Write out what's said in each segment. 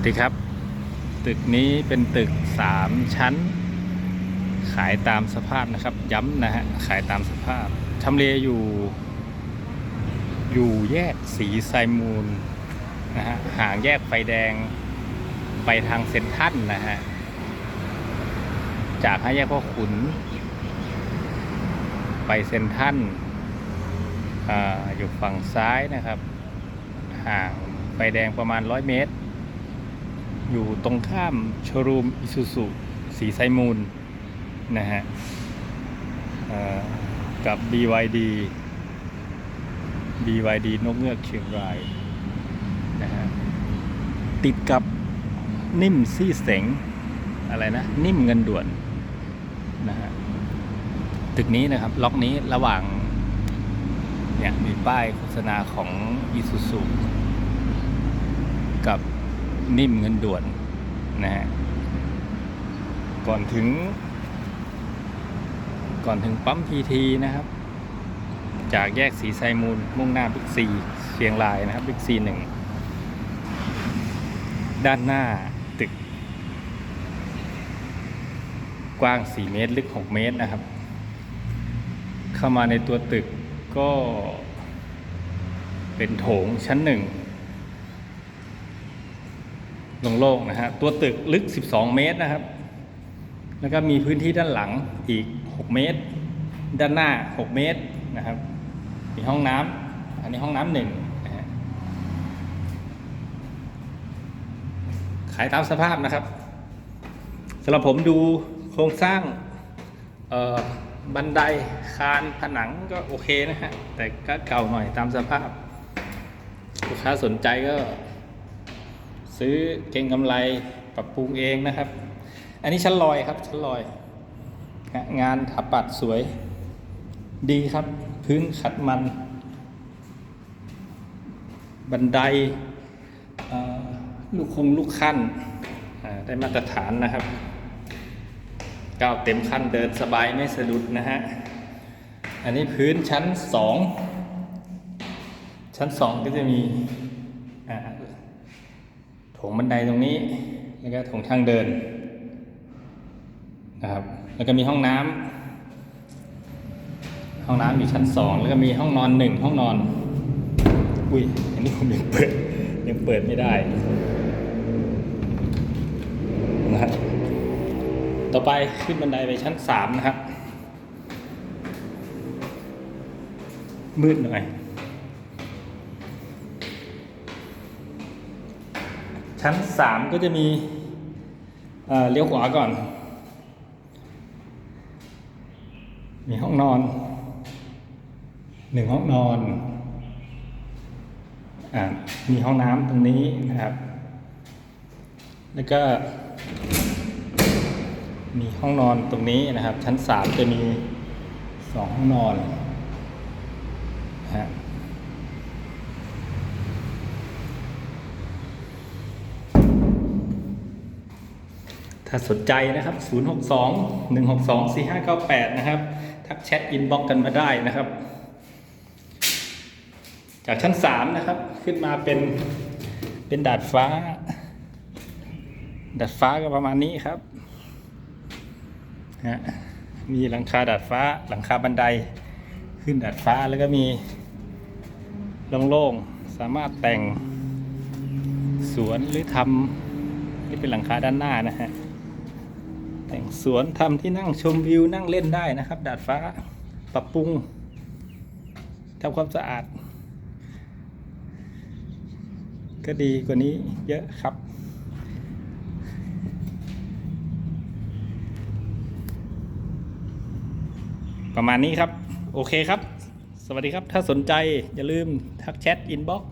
วัสดีครับ ตึกนี้เป็นตึก 3 ชั้น ขายตามสภาพนะครับ ย้ำนะฮะ ขายตามสภาพทำเลอยู่ อยู่แยกสีไซมูลนะฮะ ห่างแยกไฟแดงไปทางเซ็นทรัลนะฮะ จากห้าแยกพ่อขุน ไปเซ็นทรัลอ่าอยู่ฝั่งซ้ายนะครับ ห่างไฟแดงประมาณ 100 เมตร อยู่ตรงข้ามโชว์รูมอิซูซุสีไซมูลนะฮะกับ BYD BYD นกเงือกเชียงรายนะฮะติดกับนิ่มซี่เสงอะไรนะ นิ่มเงินด่วนนะฮะตึกนี้นะครับ ล็อกนี้ระหว่างเนี่ยมีป้ายโฆษณาของอิซูซุกับ นิ่มเงินด่วนนะฮะก่อนถึง ก่อนถึงปั๊มพีทีนะครับ จากแยกสีไซมูลมุ่งหน้าบิ๊กซีเชียงรายนะครับบิ๊กซีหนึ่งด้านหน้าตึก กว้าง 4 เมตร ลึก 6 เมตรนะครับ เข้ามาในตัวตึกก็เป็นโถงชั้นหนึ่ง ลงโล่งนะฮะ ตัวตึกลึก 12 เมตรนะครับ แล้วก็มีพื้นที่ด้านหลังอีก 6 เมตร ด้านหน้า 6 เมตรนะครับ มีห้องน้ำอันนี้ห้องน้ำหนึ่งนะฮะขายตามสภาพนะครับสำหรับผมดูโครงสร้างบันไดคานผนังก็โอเคนะฮะ แต่ก็เก่าหน่อยตามสภาพ ลูกค้าสนใจก็ ซื้อเก่งกำไรปรับปรุงเองนะครับ อันนี้ชั้นลอยครับชั้นลอย งานถับปัดสวยดีครับ พื้นขัดมัน บันไดลูกคงลูกขั้นได้มาตรฐานนะครับก้าวเต็มขั้นเดินสบายไม่สะดุดนะฮะ อันนี้พื้นชั้นสองชั้นสองก็จะมี ถงบันไดตรงนี้ แล้วก็โถงทางเดินนะครับ แล้วก็มีห้องน้ำห้องน้ำอยู่ชั้นสองแล้วก็มีห้องนอนหนึ่งห้องนอน อุ้ย อันนี้ผมยังเปิดยังเปิดไม่ได้นะฮะต่อไปขึ้นบันไดไปชั้นสามนะครับ มืดหน่อย ชั้นสามก็จะมีเเลี้ยวขวาก่อน มีห้องนอนหนึ่งห้องนอนอมีห้องน้ำตรงนี้นะครับ แล้วก็ มีห้องนอนตรงนี้นะครับ ชั้นสามจะมีสองห้องนอนนะฮะ ถ้าสนใจนะครับ 062 162 4598 นะครับ ทักแชทอินบ็อกกันมาได้นะครับ จากชั้น 3 นะครับ ขึ้นมาเป็นเป็นดาดฟ้า ดาดฟ้าก็ประมาณนี้ครับฮะมีหลังคาดาดฟ้าหลังคาบันไดขึ้นดาดฟ้าแล้วก็มีโล่งๆสามารถแต่งสวนหรือทำที่เป็นหลังคาด้านหน้านะฮะ แต่งสวนทำที่นั่งชมวิวนั่งเล่นได้นะครับ ดาดฟ้าปรับปรุงทำความสะอาด ก็ดีกว่านี้เยอะครับ ประมาณนี้ครับ โอเคครับ สวัสดีครับ ถ้าสนใจอย่าลืมทักแชทอินบ็อก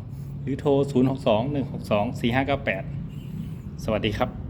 หรือโทร 062 162 4598 สวัสดีครับ